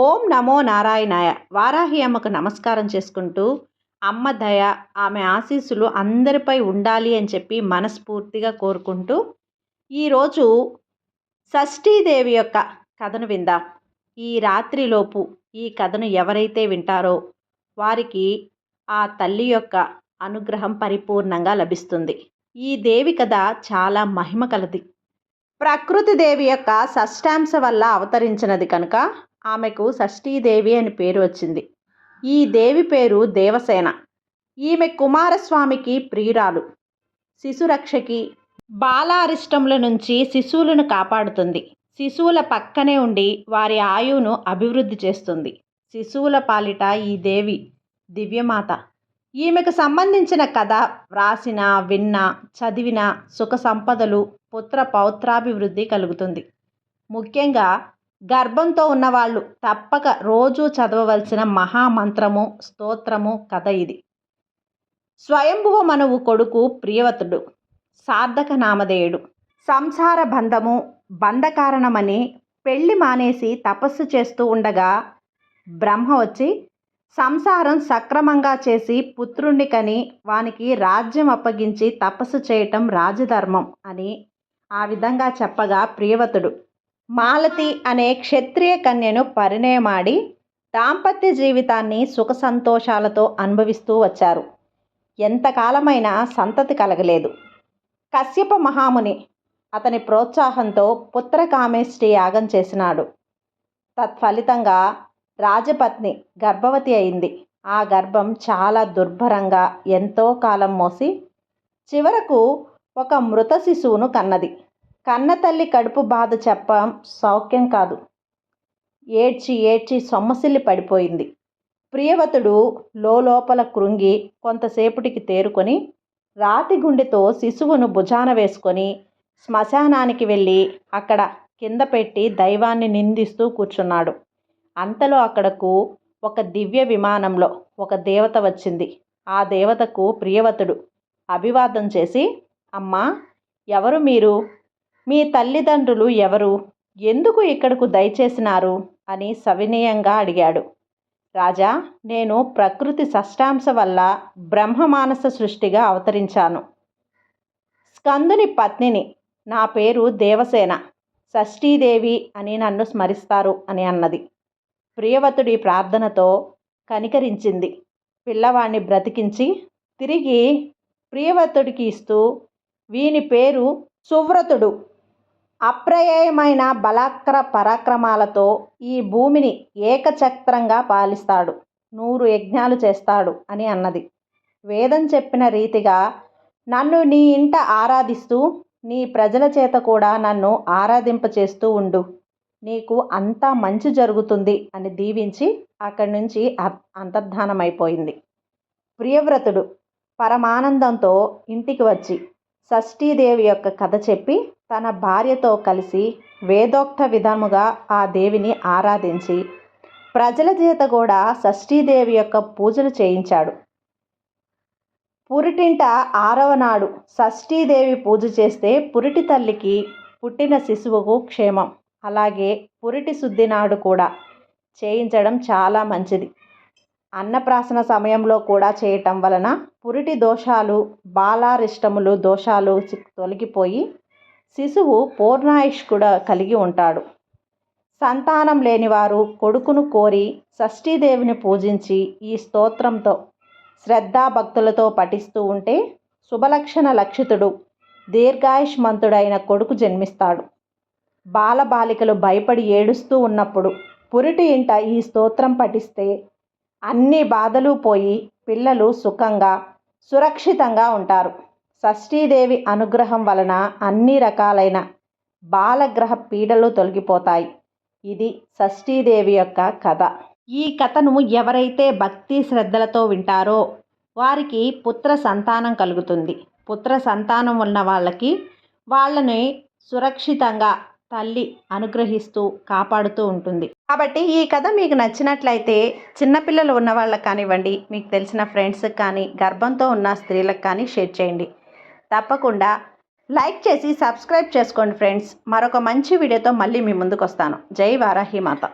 ఓం నమో నారాయణాయ. వారాహి అమ్మకు నమస్కారం చేసుకుంటూ అమ్మ దయ ఆమె ఆశీస్సులు అందరిపై ఉండాలి అని చెప్పి మనస్ఫూర్తిగా కోరుకుంటూ ఈరోజు షష్ఠీదేవి యొక్క కథను విందాం. ఈ రాత్రిలోపు ఈ కథను ఎవరైతే వింటారో వారికి ఆ తల్లి యొక్క అనుగ్రహం పరిపూర్ణంగా లభిస్తుంది. ఈ దేవి కథ చాలా మహిమ కలది. ప్రకృతి దేవి యొక్క షష్టాంశ వల్ల అవతరించినది కనుక ఆమెకు షష్ఠీదేవి అని పేరు వచ్చింది. ఈ దేవి పేరు దేవసేన. ఈమె కుమారస్వామికి ప్రియురాలు. శిశురక్షకి బాలారిష్టముల నుంచి శిశువులను కాపాడుతుంది. శిశువుల పక్కనే ఉండి వారి ఆయువును అభివృద్ధి చేస్తుంది. శిశువుల పాలిట ఈ దేవి దివ్యమాత. ఈమెకు సంబంధించిన కథ వ్రాసిన విన్న చదివిన సుఖ సంపదలు పుత్ర పౌత్రాభివృద్ధి కలుగుతుంది. ముఖ్యంగా గర్భంతో ఉన్నవాళ్ళు తప్పక రోజూ చదవవలసిన మహామంత్రము స్తోత్రము కథ ఇది. స్వయంభువ మనువు కొడుకు ప్రియవతుడు సార్థక నామధేయుడు. సంసార బంధము బంధకారణమని పెళ్ళి మానేసి తపస్సు చేస్తూ ఉండగా బ్రహ్మ వచ్చి సంసారం సక్రమంగా చేసి పుత్రుణ్ణి కని వానికి రాజ్యం అప్పగించి తపస్సు చేయటం రాజధర్మం అని ఆ విధంగా చెప్పగా ప్రియవతుడు మాలతి అనే క్షత్రియ కన్యను పరిణయమాడి దాంపత్య జీవితాన్ని సుఖ సంతోషాలతో అనుభవిస్తూ వచ్చారు. ఎంతకాలమైనా సంతతి కలగలేదు. కశ్యప మహాముని అతని ప్రోత్సాహంతో పుత్రకామేష్టి యాగం చేసినాడు. తత్ఫలితంగా రాజపత్ని గర్భవతి అయింది. ఆ గర్భం చాలా దుర్భరంగా ఎంతో కాలం మోసి చివరకు ఒక మృత శిశువును కన్నది. కన్నతల్లి కడుపు బాధ చెప్పం సౌఖ్యం కాదు. ఏడ్చి ఏడ్చి సొమ్మసిల్లి పడిపోయింది. ప్రియవతుడు లోపల కృంగి కొంతసేపటికి తేరుకొని రాతి గుండెతో శిశువును భుజాన వేసుకొని శ్మశానానికి వెళ్ళి అక్కడ కింద పెట్టి దైవాన్ని నిందిస్తూ కూర్చున్నాడు. అంతలో అక్కడకు ఒక దివ్య విమానంలో ఒక దేవత వచ్చింది. ఆ దేవతకు ప్రియవతుడు అభివాదం చేసి అమ్మా ఎవరు మీరు? మీ తల్లిదండ్రులు ఎవరు? ఎందుకు ఇక్కడకు దయచేసినారు? అని సవినయంగా అడిగాడు. రాజా నేను ప్రకృతి షష్టాంశ వల్ల బ్రహ్మమానస సృష్టిగా అవతరించాను. స్కందుని పత్నిని నా పేరు దేవసేన షష్ఠీదేవి అని నన్ను స్మరిస్తారు అని అన్నది. ప్రియవతుడి ప్రార్థనతో కనికరించింది. పిల్లవాణ్ణి బ్రతికించి తిరిగి ప్రియవతుడికి ఇస్తూ వీని పేరు సువ్రతుడు అప్రయేయమైన బలాక్ర పరాక్రమాలతో ఈ భూమిని ఏకచక్రంగా పాలిస్తాడు. నూరు యజ్ఞాలు చేస్తాడు అని అన్నది. వేదం చెప్పిన రీతిగా నన్ను నీ ఇంట ఆరాధిస్తూ నీ ప్రజల చేత కూడా నన్ను ఆరాధింప చేస్తూ ఉండు. నీకు అంతా మంచి జరుగుతుంది అని దీవించి అక్కడి నుంచి అంతర్ధానమైపోయింది. ప్రియవ్రతుడు పరమానందంతో ఇంటికి వచ్చి షష్ఠీదేవి యొక్క కథ చెప్పి తన భార్యతో కలిసి వేదోక్త విధముగా ఆ దేవిని ఆరాధించి ప్రజల చేత కూడా షష్ఠీదేవి యొక్క పూజలు చేయించాడు. పురిటింట ఆరవ నాడు షష్ఠీదేవి పూజ చేస్తే పురిటి తల్లికి పుట్టిన శిశువుకు క్షేమం. అలాగే పురిటి శుద్ధి నాడు కూడా చేయించడం చాలా మంచిది. అన్నప్రాసన సమయంలో కూడా చేయటం వలన పురిటి దోషాలు బాలారిష్టములు దోషాలు తొలగిపోయి శిశువు పూర్ణాయుష్ కూడా కలిగి ఉంటాడు. సంతానం లేనివారు కొడుకును కోరి షష్ఠీదేవిని పూజించి ఈ స్తోత్రంతో శ్రద్ధాభక్తులతో పఠిస్తూ ఉంటే శుభలక్షణ లక్షితుడు దీర్ఘాయుష్మంతుడైన కొడుకు జన్మిస్తాడు. బాలబాలికలు భయపడి ఏడుస్తూ ఉన్నప్పుడు పురిటి ఇంట ఈ స్తోత్రం పఠిస్తే అన్ని బాధలు పోయి పిల్లలు సుఖంగా సురక్షితంగా ఉంటారు. షష్ఠీదేవి అనుగ్రహం వలన అన్ని రకాలైన బాలగ్రహ పీడలు తొలగిపోతాయి. ఇది షష్ఠీదేవి యొక్క కథ. ఈ కథను ఎవరైతే భక్తి శ్రద్ధలతో వింటారో వారికి పుత్ర సంతానం కలుగుతుంది. పుత్ర సంతానం ఉన్న వాళ్ళకి వాళ్ళని సురక్షితంగా తల్లి అనుగ్రహిస్తూ కాపాడుతూ ఉంటుంది. కాబట్టి ఈ కథ మీకు నచ్చినట్లయితే చిన్నపిల్లలు ఉన్న వాళ్ళకి కానివ్వండి మీకు తెలిసిన ఫ్రెండ్స్కి కానీ గర్భంతో ఉన్న స్త్రీలకు కానీ షేర్ చేయండి. తప్పకుండా లైక్ చేసి సబ్స్క్రైబ్ చేసుకోండి ఫ్రెండ్స్. మరొక మంచి వీడియోతో మళ్ళీ మీ ముందుకు వస్తాను జై వారాహి మాత.